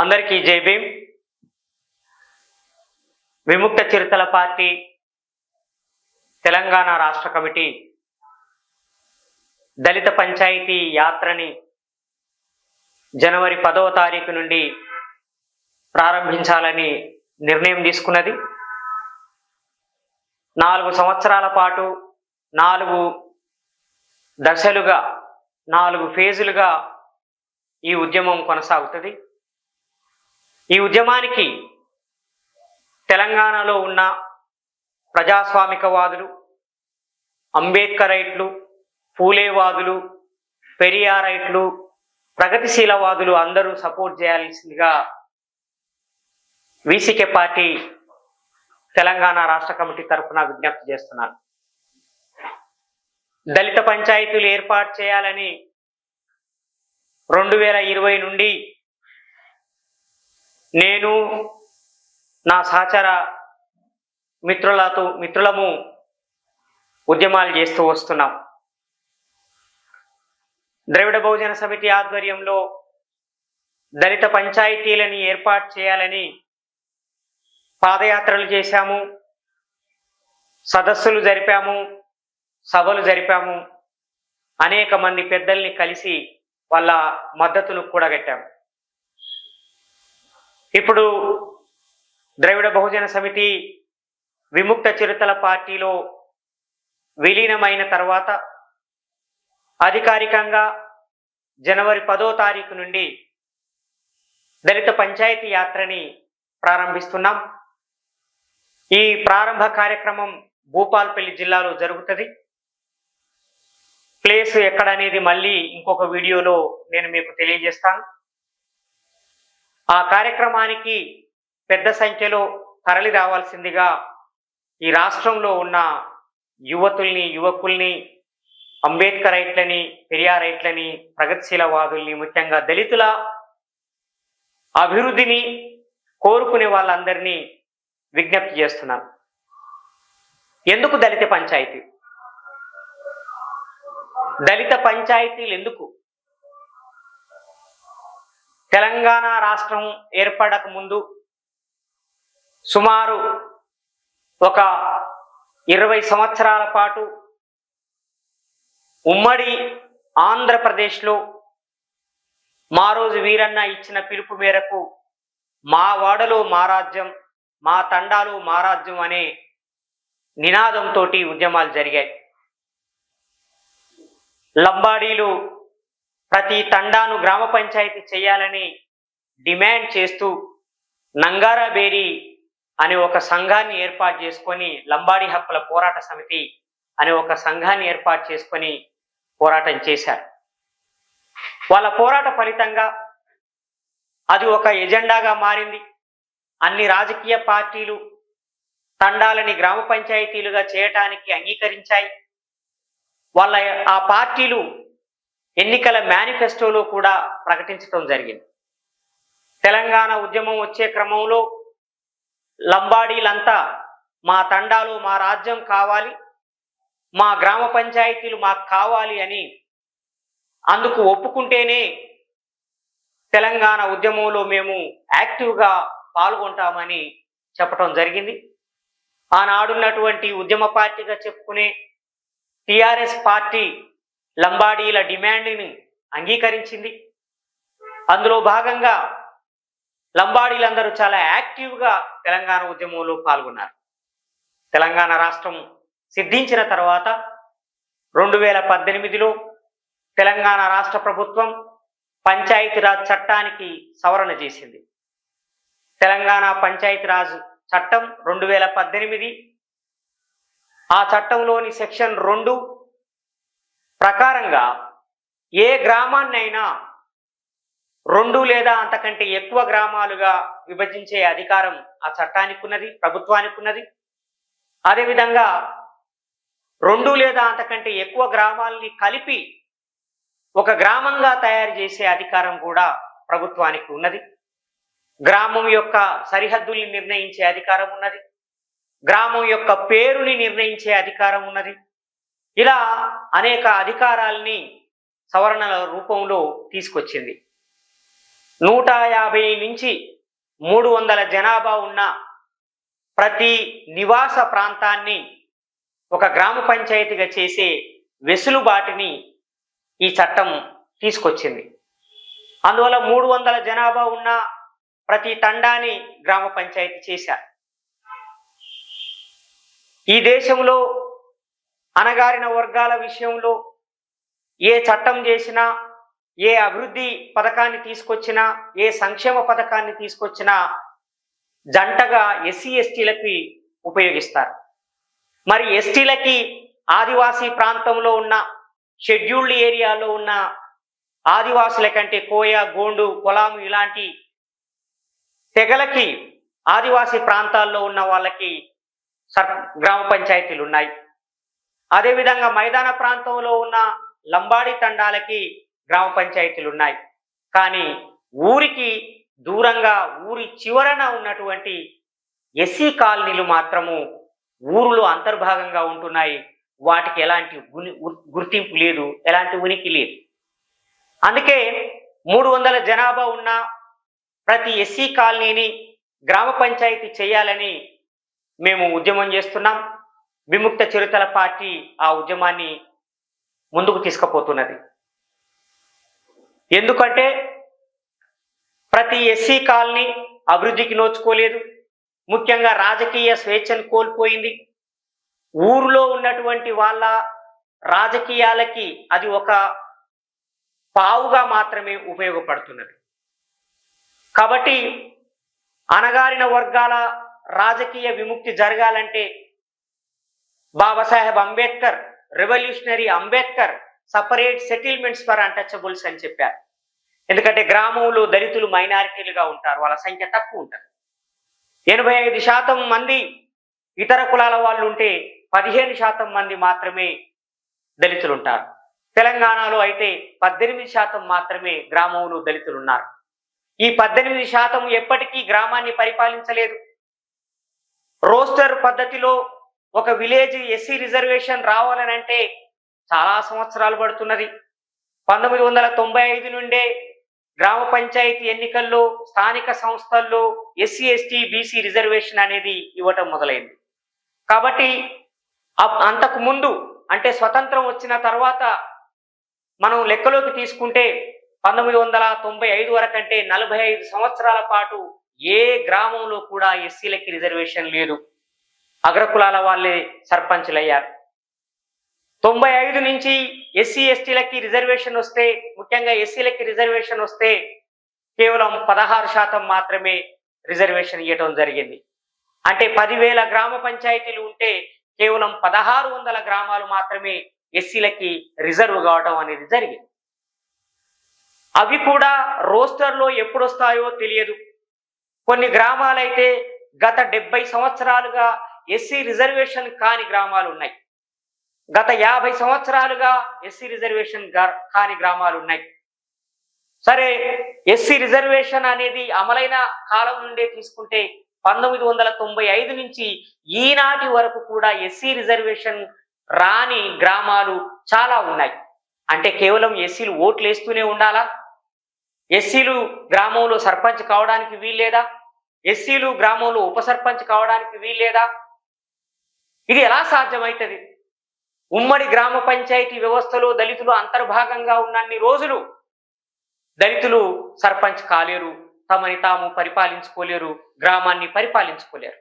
అందరికీ జై భీమ్. విముక్త చిరుతల పార్టీ తెలంగాణ రాష్ట్ర కమిటీ దళిత పంచాయతీ యాత్రని జనవరి పదవ తారీఖు నుండి ప్రారంభించాలని నిర్ణయం తీసుకున్నది. నాలుగు సంవత్సరాల పాటు నాలుగు దశలుగా నాలుగు ఫేజులుగా ఈ ఉద్యమం కొనసాగుతుంది. ఈ ఉద్యమానికి తెలంగాణలో ఉన్న ప్రజాస్వామికవాదులు అంబేద్కరైట్లు పూలేవాదులు పెరియారైట్లు ప్రగతిశీలవాదులు అందరూ సపోర్ట్ చేయాల్సిందిగా వీసీకే పార్టీ తెలంగాణ రాష్ట్ర కమిటీ తరఫున విజ్ఞప్తి చేస్తున్నాను. దళిత పంచాయతీలు ఏర్పాటు చేయాలని రెండు వేల ఇరవై నుండి నేను నా సహచర మిత్రులతో మిత్రులము ఉద్యమాలు చేస్తూ వస్తున్నాం. ద్రవిడ బహుజన సమితి ఆధ్వర్యంలో దళిత పంచాయతీలని ఏర్పాటు చేయాలని పాదయాత్రలు చేశాము. సదస్సులు జరిపాము. సభలు జరిపాము. అనేక మంది పెద్దల్ని కలిసి వాళ్ళ మద్దతును కూడగట్టాము. ఇప్పుడు ద్రవిడ బహుజన సమితి విముక్త చిరుతల పార్టీలో విలీనమైన తర్వాత అధికారికంగా జనవరి పదో తారీఖు నుండి దళిత పంచాయతీ యాత్రని ప్రారంభిస్తున్నాం. ఈ ప్రారంభ కార్యక్రమం భూపాల్పల్లి జిల్లాలో జరుగుతుంది. ప్లేస్ ఎక్కడనేది మళ్ళీ ఇంకొక వీడియోలో నేను మీకు తెలియజేస్తాను. ఆ కార్యక్రమానికి పెద్ద సంఖ్యలో తరలి రావాల్సిందిగా ఈ రాష్ట్రంలో ఉన్న యువతుల్ని యువకుల్ని అంబేద్కరైట్లని పెరియారైట్లని ప్రగతిశీలవాదుల్ని ముఖ్యంగా దళితుల అభివృద్ధిని కోరుకునే వాళ్ళందరినీ విజ్ఞప్తి చేస్తున్నాను. ఎందుకు దళిత పంచాయతీ? దళిత పంచాయతీలు ఎందుకు? తెలంగాణ రాష్ట్రం ఏర్పడక ముందు సుమారు ఒక ఇరవై సంవత్సరాల పాటు ఉమ్మడి ఆంధ్రప్రదేశ్లో మా రోజు వీరన్న ఇచ్చిన పిలుపు మేరకు మా వాడలో మా రాజ్యం మా తండాలు మా రాజ్యం అనే నినాదంతో ఉద్యమాలు జరిగాయి. లంబాడీలు ప్రతి తండాను గ్రామ పంచాయతీ చేయాలని డిమాండ్ చేస్తూ నంగారాబేరి అనే ఒక సంఘాన్ని ఏర్పాటు చేసుకొని లంబాడి హక్కుల పోరాట సమితి అనే ఒక సంఘాన్ని ఏర్పాటు చేసుకొని పోరాటం చేశారు. వాళ్ళ పోరాట ఫలితంగా అది ఒక ఎజెండాగా మారింది. అన్ని రాజకీయ పార్టీలు తండాలని గ్రామ పంచాయతీలుగా చేయటానికి అంగీకరించాయి. వాళ్ళ ఆ పార్టీలు ఎన్నికల మేనిఫెస్టోలో కూడా ప్రకటించడం జరిగింది. తెలంగాణ ఉద్యమం వచ్చే క్రమంలో లంబాడీలంతా మా తండాలు మా రాజ్యం కావాలి మా గ్రామ పంచాయతీలు మాకు కావాలి అని అందుకు ఒప్పుకుంటేనే తెలంగాణ ఉద్యమంలో మేము యాక్టివ్గా పాల్గొంటామని చెప్పటం జరిగింది. ఆనాడున్నటువంటి ఉద్యమ పార్టీగా చెప్పుకునే టిఆర్ఎస్ పార్టీ లంబాడీల డిమాండ్ని అంగీకరించింది. అందులో భాగంగా లంబాడీలందరూ చాలా యాక్టివ్గా తెలంగాణ ఉద్యమంలో పాల్గొన్నారు. తెలంగాణ రాష్ట్రం సిద్ధించిన తర్వాత రెండు వేల పద్దెనిమిదిలో తెలంగాణ రాష్ట్ర ప్రభుత్వం పంచాయతీరాజ్ చట్టానికి సవరణ చేసింది. తెలంగాణ పంచాయతీరాజ్ చట్టం రెండు వేల పద్దెనిమిది ఆ చట్టంలోని సెక్షన్ రెండు ప్రకారంగా ఏ గ్రామాన్నైనా రెండు లేదా అంతకంటే ఎక్కువ గ్రామాలుగా విభజించే అధికారం ఆ చట్టానికి ఉన్నది ప్రభుత్వానికి ఉన్నది అదేవిధంగా రెండు లేదా అంతకంటే ఎక్కువ గ్రామాలని కలిపి ఒక గ్రామంగా తయారు చేసే అధికారం కూడా ప్రభుత్వానికి ఉన్నది. గ్రామం యొక్క సరిహద్దుల్ని నిర్ణయించే అధికారం ఉన్నది. గ్రామం యొక్క పేరుని నిర్ణయించే అధికారం ఉన్నది. ఇలా అనేక అధికారాల్ని సవరణల రూపంలో తీసుకొచ్చింది. నూట యాభై నుంచి మూడు వందల జనాభా ఉన్న ప్రతి నివాస ప్రాంతాన్ని ఒక గ్రామ పంచాయతీగా చేసే వెసులుబాటిని ఈ చట్టం తీసుకొచ్చింది. అందువల్ల మూడు వందల జనాభా ఉన్న ప్రతి తండాని గ్రామ పంచాయతీ చేశారు. ఈ దేశంలో అణగారిన వర్గాల విషయంలో ఏ చట్టం చేసినా ఏ అభివృద్ధి పథకాన్ని తీసుకొచ్చినా ఏ సంక్షేమ పథకాన్ని తీసుకొచ్చినా జంటగా ఎస్సీ ఎస్టీలకి ఉపయోగిస్తారు. మరి ఎస్టీలకి ఆదివాసీ ప్రాంతంలో ఉన్న షెడ్యూల్డ్ ఏరియాలో ఉన్న ఆదివాసుల కంటే కోయ గోండు కొలాము ఇలాంటి తెగలకి ఆదివాసీ ప్రాంతాల్లో ఉన్న వాళ్ళకి సర్ గ్రామ పంచాయతీలు ఉన్నాయి. అదేవిధంగా మైదాన ప్రాంతంలో ఉన్న లంబాడి తండాలకి గ్రామ పంచాయతీలు ఉన్నాయి కానీ ఊరికి దూరంగా ఊరి చివరన ఉన్నటువంటి ఎస్సీ కాలనీలు మాత్రము ఊరిలో అంతర్భాగంగా ఉంటున్నాయి. వాటికి ఎలాంటి గుని- గుర్తింపు లేదు ఎలాంటి ఉనికి లేదు. అందుకే మూడు వందల జనాభా ఉన్న ప్రతి ఎస్సీ కాలనీని గ్రామ పంచాయతీ చేయాలని మేము ఉద్యమం చేస్తున్నాం. విముక్త చిరుతల పార్టీ ఆ ఉద్యమాన్ని ముందుకు తీసుకుపోతున్నది. ఎందుకంటే ప్రతి ఎస్సీ కాలనీ అభివృద్ధికి నోచుకోలేదు. ముఖ్యంగా రాజకీయ స్వేచ్ఛను కోల్పోయింది. ఊరిలో ఉన్నటువంటి వాళ్ళ రాజకీయాలకి అది ఒక పావుగా మాత్రమే ఉపయోగపడుతున్నది. కాబట్టి అణగారిన వర్గాల రాజకీయ విముక్తి జరగాలంటే Babasaheb Ambedkar revolutionary Ambedkar separate settlements for untouchables అని చెప్పారు. ఎందుకంటే గ్రామంలో దళితులు మైనారిటీలుగా ఉంటారు వాళ్ళ సంఖ్య తక్కువ ఉంటారు ఎనభై ఐదు శాతం మంది ఇతర కులాల వాళ్ళు ఉంటే పదిహేను శాతం మంది మాత్రమే దళితులు ఉంటారు. తెలంగాణలో అయితే పద్దెనిమిది శాతం మాత్రమే గ్రామంలో దళితులు ఉన్నారు. ఈ పద్దెనిమిది శాతం ఎప్పటికీ గ్రామాన్ని పరిపాలించలేదు. రోస్టర్ పద్ధతిలో ఒక విలేజ్ ఎస్సీ రిజర్వేషన్ రావాలనంటే చాలా సంవత్సరాలు పడుతున్నది. పంతొమ్మిది వందల తొంభై ఐదు నుండే గ్రామ పంచాయతీ ఎన్నికల్లో స్థానిక సంస్థల్లో ఎస్సీ ఎస్టీ బీసీ రిజర్వేషన్ అనేది ఇవ్వటం మొదలైంది. కాబట్టి అంతకు ముందు అంటే స్వతంత్రం వచ్చిన తర్వాత మనం లెక్కలోకి తీసుకుంటే పంతొమ్మిది వందల తొంభై ఐదు వరకంటే నలభై ఐదు సంవత్సరాల పాటు ఏ గ్రామంలో కూడా ఎస్సీలకి రిజర్వేషన్ లేదు. అగ్రకులాల వాళ్ళే సర్పంచులయ్యారు. తొంభై ఐదు నుంచి ఎస్సీ ఎస్టీలకి రిజర్వేషన్ వస్తే ముఖ్యంగా ఎస్సీలకి రిజర్వేషన్ వస్తే కేవలం పదహారు శాతం మాత్రమే రిజర్వేషన్ ఇవ్వటం జరిగింది. అంటే పదివేల గ్రామ పంచాయతీలు ఉంటే కేవలం పదహారు వందల గ్రామాలు మాత్రమే ఎస్సీలకి రిజర్వ్ కావటం అనేది జరిగింది. అవి కూడా రోస్టర్లో ఎప్పుడు వస్తాయో తెలియదు. కొన్ని గ్రామాలైతే గత డెబ్బై సంవత్సరాలుగా ఎస్సీ రిజర్వేషన్ కాని గ్రామాలు ఉన్నాయి. గత యాభై సంవత్సరాలుగా ఎస్సీ రిజర్వేషన్ కాని గ్రామాలు ఉన్నాయి. సరే ఎస్సీ రిజర్వేషన్ అనేది అమలైన కాలం నుండే తీసుకుంటే పంతొమ్మిది వందల తొంభై ఐదు నుంచి ఈనాటి వరకు కూడా ఎస్సీ రిజర్వేషన్ రాని గ్రామాలు చాలా ఉన్నాయి. అంటే కేవలం ఎస్సీలు ఓట్లు వేస్తూనే ఉండాలా? ఎస్సీలు గ్రామంలో సర్పంచ్ కావడానికి వీల్లేదా? ఎస్సీలు గ్రామంలో ఉప సర్పంచ్ కావడానికి వీల్లేదా? ఇది ఎలా సాధ్యమవుతుంది ఉమ్మడి గ్రామ పంచాయతీ వ్యవస్థలో దళితులు అంతర్భాగంగా ఉన్నన్ని రోజులు దళితులు సర్పంచ్ కాలేరు తమని తాము పరిపాలించుకోలేరు గ్రామాన్ని పరిపాలించుకోలేరు.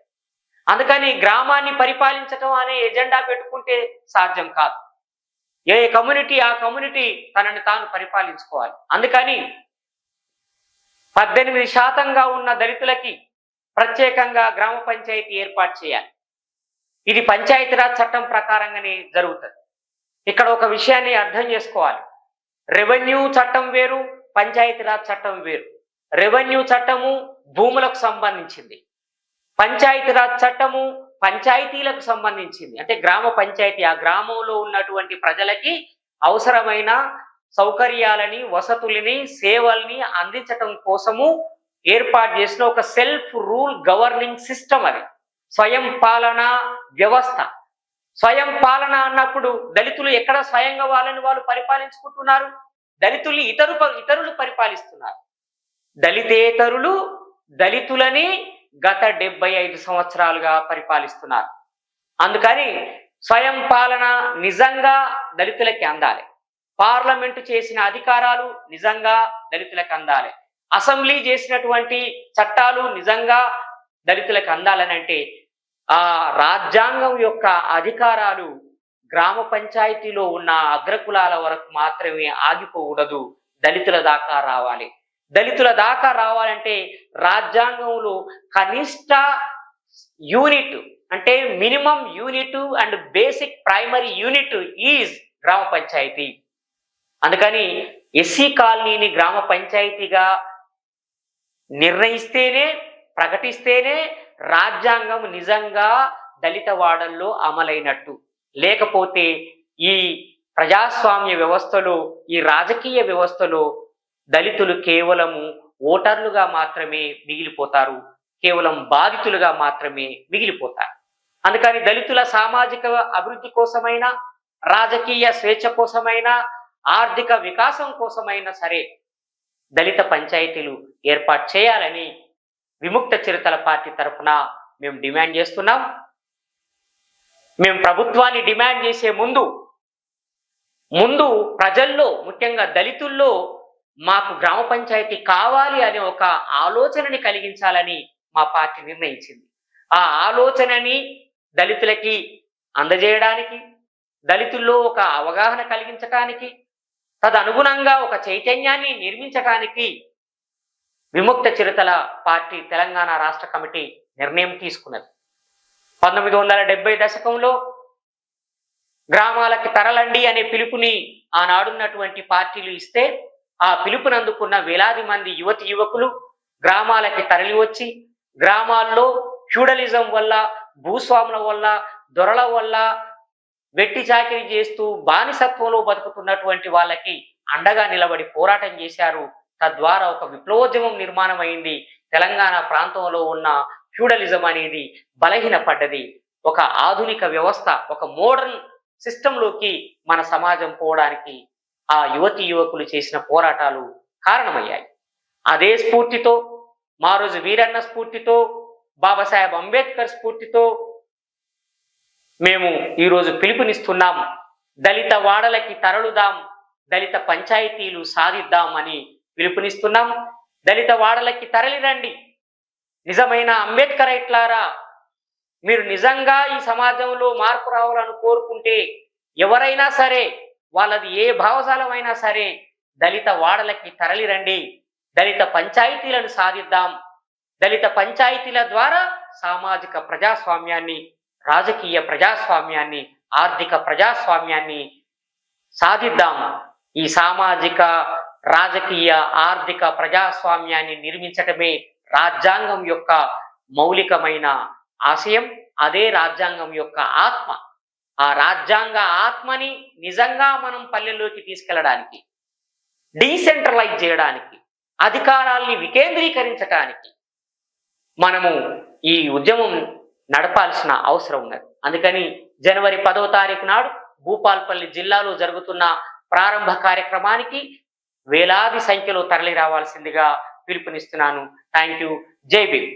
అందుకని గ్రామాన్ని పరిపాలించటం అనే ఎజెండా పెట్టుకుంటే సాధ్యం కాదు. ఏ కమ్యూనిటీ ఆ కమ్యూనిటీ తనని తాను పరిపాలించుకోవాలి. అందుకని పద్దెనిమిది శాతంగా ఉన్న దళితులకి ప్రత్యేకంగా గ్రామ పంచాయతీ ఏర్పాటు చేయాలి. ఇది పంచాయతీరాజ్ చట్టం ప్రకారంగానే జరుగుతుంది. ఇక్కడ ఒక విషయాన్ని అర్థం చేసుకోవాలి. రెవెన్యూ చట్టం వేరు పంచాయతీరాజ్ చట్టం వేరు. రెవెన్యూ చట్టము భూములకు సంబంధించింది. పంచాయతీరాజ్ చట్టము పంచాయతీలకు సంబంధించింది. అంటే గ్రామ పంచాయతీ ఆ గ్రామంలో ఉన్నటువంటి ప్రజలకి అవసరమైన సౌకర్యాలని వసతులని సేవల్ని అందించటం కోసము ఏర్పాటు చేసిన ఒక సెల్ఫ్ రూల్ గవర్నింగ్ సిస్టమ్ అది. స్వయం పాలన వ్యవస్థ. స్వయం పాలన అన్నప్పుడు దళితులు ఎక్కడ స్వయంగా వాళ్ళని వాళ్ళు పరిపాలించుకుంటున్నారు? దళితుల్ని ఇతరు ఇతరులు పరిపాలిస్తున్నారు. దళితేతరులు దళితులని గత డెబ్బై ఐదు సంవత్సరాలుగా పరిపాలిస్తున్నారు. అందుకని స్వయం పాలన నిజంగా దళితులకి అందాలి. పార్లమెంటు చేసిన అధికారాలు నిజంగా దళితులకు అందాలి. అసెంబ్లీ చేసినటువంటి చట్టాలు నిజంగా దళితులకు అందాలని అంటే ఆ రాజ్యాంగం యొక్క అధికారాలు గ్రామ పంచాయతీలో ఉన్న అగ్రకులాల వరకు మాత్రమే ఆగిపోకూడదు. దళితుల దాకా రావాలి. దళితుల దాకా రావాలంటే రాజ్యాంగంలో కనిష్ట యూనిట్ అంటే minimum unit and basic primary unit is gram panchayat. అందుకని ఎస్సీ కాలనీని గ్రామ పంచాయతీగా నిర్ణయిస్తేనే ప్రకటిస్తేనే రాజ్యాంగం నిజంగా దళిత వాడల్లో అమలైనట్టు. లేకపోతే ఈ ప్రజాస్వామ్య వ్యవస్థలో ఈ రాజకీయ వ్యవస్థలో దళితులు కేవలము ఓటర్లుగా మాత్రమే మిగిలిపోతారు. కేవలం బాధితులుగా మాత్రమే మిగిలిపోతారు. అందుకని దళితుల సామాజిక అభివృద్ధి కోసమైనా రాజకీయ స్వేచ్ఛ కోసమైనా ఆర్థిక వికాసం కోసమైనా సరే దళిత పంచాయతీలు ఏర్పాటు చేయాలని విముక్త చిరుతల పార్టీ తరఫున మేము డిమాండ్ చేస్తున్నాం. మేము ప్రభుత్వాన్ని డిమాండ్ చేసే ముందు ముందు ప్రజల్లో ముఖ్యంగా దళితుల్లో మాకు గ్రామ పంచాయతీ కావాలి అనే ఒక ఆలోచనని కలిగించాలని మా పార్టీ నిర్ణయించింది. ఆ ఆలోచనని దళితులకి అందజేయడానికి దళితుల్లో ఒక అవగాహన కలిగించడానికి తదనుగుణంగా ఒక చైతన్యాన్ని నిర్మించడానికి విముక్త చిరుతల పార్టీ తెలంగాణ రాష్ట్ర కమిటీ నిర్ణయం తీసుకున్నది. పంతొమ్మిది వందల డెబ్బై దశకంలో గ్రామాలకి తరలండి అనే పిలుపుని ఆనాడున్నటువంటి పార్టీలు ఇస్తే ఆ పిలుపునందుకున్న వేలాది మంది యువతి యువకులు గ్రామాలకి తరలి వచ్చి గ్రామాల్లో ఫ్యూడలిజం వల్ల భూస్వాముల వల్ల దొరల వల్ల వెట్టి చాకిరీ చేస్తూ బానిసత్వంలో బతుకుతున్నటువంటి వాళ్ళకి అండగా నిలబడి పోరాటం చేశారు తద్వారా ఒక విప్లవోద్యమం నిర్మాణం అయింది తెలంగాణ ప్రాంతంలో ఉన్న ఫ్యూడలిజం అనేది బలహీనపడ్డది. ఒక ఆధునిక వ్యవస్థ ఒక మోడర్న్ సిస్టంలోకి మన సమాజం పోవడానికి ఆ యువతి యువకులు చేసిన పోరాటాలు కారణమయ్యాయి. అదే స్ఫూర్తితో మా రోజు వీరన్న స్ఫూర్తితో బాబాసాహెబ్ అంబేద్కర్ స్ఫూర్తితో మేము ఈరోజు పిలుపునిస్తున్నాం. దళిత వాడలకి తరలుదాం దళిత పంచాయతీలు సాధిద్దాం అని పిలుపునిస్తున్నాం. దళిత వాడలకి తరలిరండి. నిజమైన అంబేద్కర్ అంబేద్కరైట్లారా మీరు నిజంగా ఈ సమాజంలో మార్పు రావాలని కోరుకుంటే ఎవరైనా సరే వాళ్ళది ఏ భావజాలమైనా సరే దళిత వాడలకి తరలిరండి. దళిత పంచాయతీలను సాధిద్దాం. దళిత పంచాయతీల ద్వారా సామాజిక ప్రజాస్వామ్యాన్ని రాజకీయ ప్రజాస్వామ్యాన్ని ఆర్థిక ప్రజాస్వామ్యాన్ని సాధిద్దాం. ఈ సామాజిక రాజకీయ ఆర్థిక ప్రజాస్వామ్యాన్ని నిర్మించటమే రాజ్యాంగం యొక్క మౌలికమైన ఆశయం అదే రాజ్యాంగం యొక్క ఆత్మ. ఆ రాజ్యాంగ ఆత్మని నిజంగా మనం పల్లెల్లోకి తీసుకెళ్ళడానికి డీసెంట్రలైజ్ చేయడానికి అధికారాల్ని వికేంద్రీకరించటానికి మనము ఈ ఉద్యమం నడపాల్సిన అవసరం ఉన్నది. అందుకని జనవరి పదో తారీఖు నాడు భూపాల్పల్లి జిల్లాలో జరుగుతున్న ప్రారంభ కార్యక్రమానికి వేలాది సంఖ్యలో తరలి రావాల్సిందిగా పిలుపునిస్తున్నాను. థ్యాంక్ యూ జై భీమ్.